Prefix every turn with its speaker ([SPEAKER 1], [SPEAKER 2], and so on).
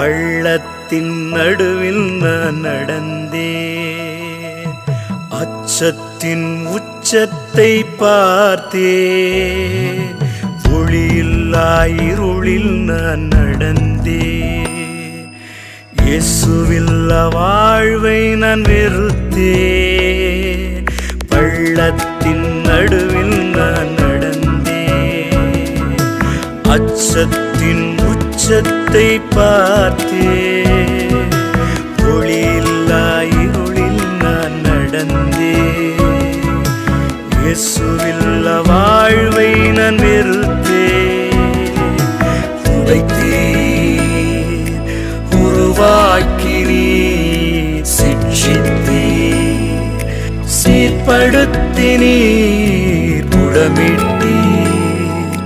[SPEAKER 1] பள்ளத்தின் நடுவில் நான் நடந்தே அச்சத்தின் உச்சத்தை பார்த்தே ஒளியில்லா இருளில் நான் நடந்தே இயேசுவில்ல வாழ்வை நான் வெறுத்தே பள்ளத்தின் நடுவில் நான் நடந்தே அச்சத்தின் உச்ச வெளிச்சத்தை பார்த்தே ஒளியில்லா இருளில் நான் நடந்தே இயேசுவில்ல வாழ்வை நான் வெறுத்தே உடைத்தே உருவாக்கினே சிக்ஷித்தே சீர்படுத்தினீர் புடமிட்டு